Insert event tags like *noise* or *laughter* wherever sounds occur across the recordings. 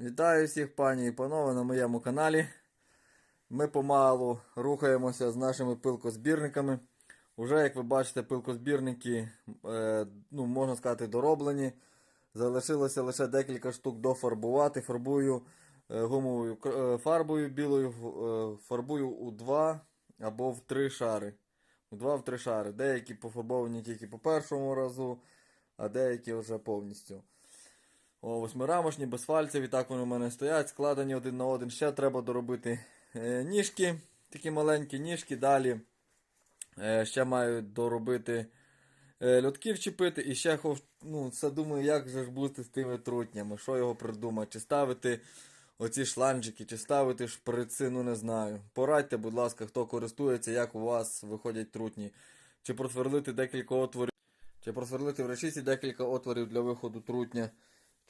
Вітаю всіх, пані і панове, на моєму каналі. Ми помалу рухаємося з нашими пилкозбірниками. Уже, як ви бачите, пилкозбірники, е, ну, можна сказати, дороблені. Залишилося лише декілька штук дофарбувати. Фарбую е, гумовою е, фарбою білою, е, фарбую у два або в три шари. У два в три шари. Деякі пофарбовані тільки по першому разу, а деякі вже повністю. О, восьмирамочні, безфальцеві, так вони у мене стоять, складені один на один. Ще треба доробити е, ніжки, такі маленькі ніжки. Далі е, ще маю доробити е, льотки вчепити. І ще ну, все думаю, як же ж бути з тими трутнями, що його придумати, чи ставити оці шланжики, чи ставити шприци, ну не знаю. Порадьте, будь ласка, хто користується, як у вас виходять трутні. Чи просверлити декілька отворів, чи просверлити в решітці декілька отворів для виходу трутня.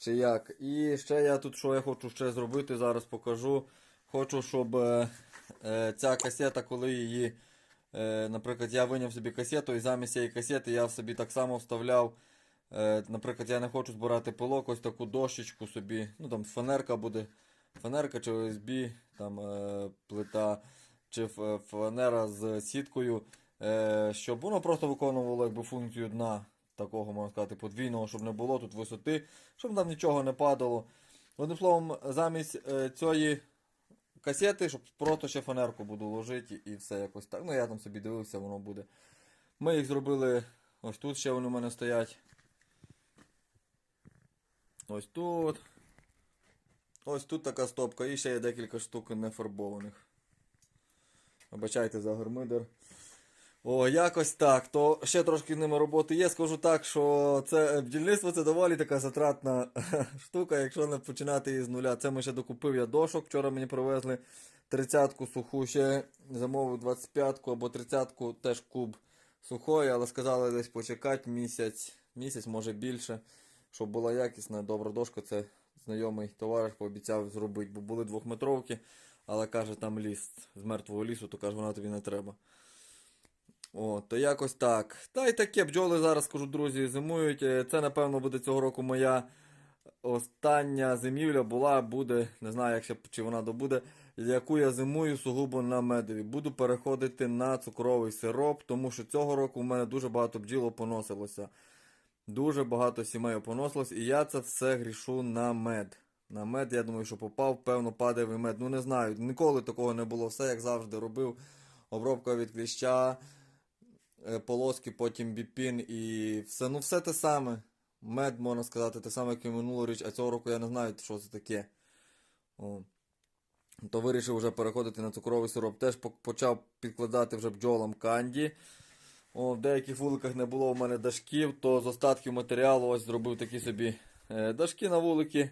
Чи як. І ще я тут, що я хочу ще зробити, зараз покажу. Хочу, щоб е, е, ця касета, коли її, е, наприклад, я виняв собі касету, і замість цієї касети я собі так само вставляв. Е, наприклад, я не хочу збирати пилок, ось таку дощечку собі. Ну там фанерка буде. Фанерка чи ОСБ, там е, плита, чи фанера з сіткою. Е, щоб воно просто виконувало якби, функцію дна такого, можна сказати, подвійного, щоб не було тут висоти, щоб там нічого не падало. Одним словом, замість е, цієї касети, щоб просто ще фанерку буду ложити і все якось так. Ну я там собі дивився, воно буде. Ми їх зробили ось тут ще вони у мене стоять. Ось тут. Ось тут така стопка і ще є декілька штук нефарбованих. Вибачайте за гармидер. О, якось так. То ще трошки ними роботи є. Скажу так, що це е, бджільництво це доволі така затратна *laughs* штука, якщо не починати із нуля. Це ми ще докупив я дошок. Вчора мені привезли 30-ку суху, ще замовив 25-ку або 30-ку теж куб сухої, але сказали десь почекати місяць, місяць, може більше, щоб була якісна, добра дошка. Це знайомий товариш пообіцяв зробити, бо були двохметровки, але каже, там ліс з мертвого лісу, то каже, вона тобі не треба. О, то якось так. Та й таке бджоли зараз скажу, друзі, зимують. Е, Це, напевно, буде цього року моя остання зимівля була, буде, не знаю, як ще чи вона добуде, яку я зимую сугубо на медові. Буду переходити на цукровий сироп, тому що цього року в мене дуже багато бджіл поносилося. Дуже багато сімей поносилось, і я це все грішу на мед. На мед, я думаю, що попав, певно, падає мед. Ну не знаю, ніколи такого не було. Все як завжди робив. Обробка від кліща, полоски, потім біпін і все. Ну все те саме. Мед, можна сказати, те саме, як і минулоріч, а цього року я не знаю, що це таке. О. То вирішив вже переходити на цукровий сироп. Теж почав підкладати вже бджолам канді. О, в деяких вуликах не було в мене дашків, то з остатків матеріалу ось зробив такі собі е, дашки на вулики,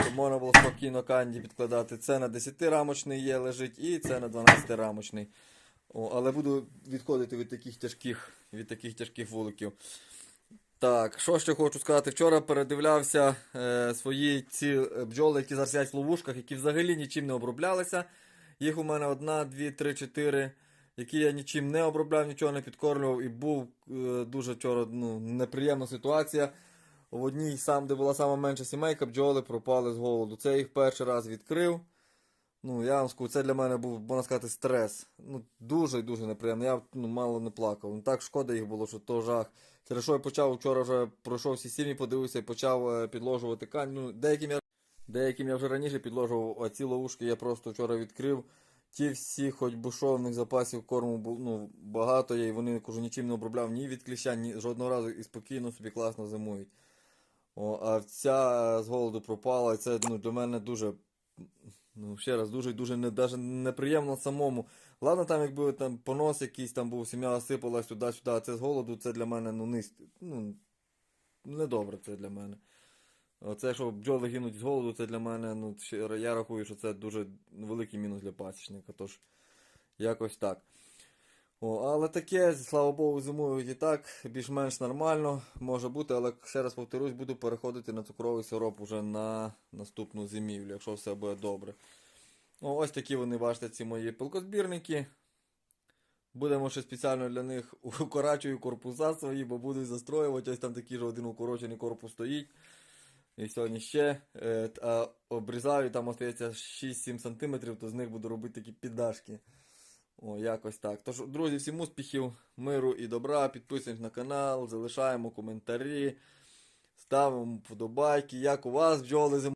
щоб можна було спокійно канді підкладати. Це на 10-рамочний є лежить і це на 12-рамочний. О, але буду відходити від таких тяжких, від таких тяжких вуликів. Так, що ще хочу сказати? Вчора передивлявся е, свої ці бджоли, які зараз сидять в ловушках, які взагалі нічим не оброблялися. Їх у мене одна, дві, три, чотири, які я нічим не обробляв, нічого не підкормлював. І був е, дуже вчора ну, неприємна ситуація. В одній, сам, де була сама менша сімейка, бджоли пропали з голоду. Це їх перший раз відкрив. Ну, я вам скажу, це для мене був, можна сказати, стрес. Ну, дуже і дуже неприємно. Я ну, мало не плакав. Ну, так шкода їх було, що то жах. Через що я почав вчора вже пройшов всі сім'ї, подивився і почав е, підложувати кань. Ну, деяким я, деяким я вже раніше підложував, а ці ловушки я просто вчора відкрив. Ті всі, хоч би що, в них запасів корму ну, багато є, і вони кажу, нічим не обробляв ні від кліща, ні жодного разу і спокійно собі класно зимують. О, а ця з голоду пропала, і це ну, для мене дуже Ну, ще раз, дуже дуже не, даже неприємно самому. Ладно, там якби там понос якийсь там був, сім'я осипалась туди-сюди, а це з голоду, це для мене ну, низ, ну, недобре це для мене. Оце, що бджоли гинуть з голоду, це для мене, ну, я рахую, що це дуже великий мінус для пасічника. Тож, якось так. О, але таке, слава Богу, зимують і так, більш-менш нормально може бути, але ще раз повторюсь, буду переходити на цукровий сироп уже на наступну зимівлю, якщо все буде добре. О, ось такі вони, бачите, ці мої пилкозбірники. Будемо ще спеціально для них укорачую корпуса свої, бо буду застроювати. Ось там такий же один укорочений корпус стоїть. І сьогодні ще. Е, а обрізаю, там остається 6-7 см, то з них буду робити такі піддашки. О, якось так. Тож, друзі, всім успіхів, миру і добра. Підписуємось на канал, залишаємо коментарі, ставимо вподобайки. Як у вас бджоли зимою?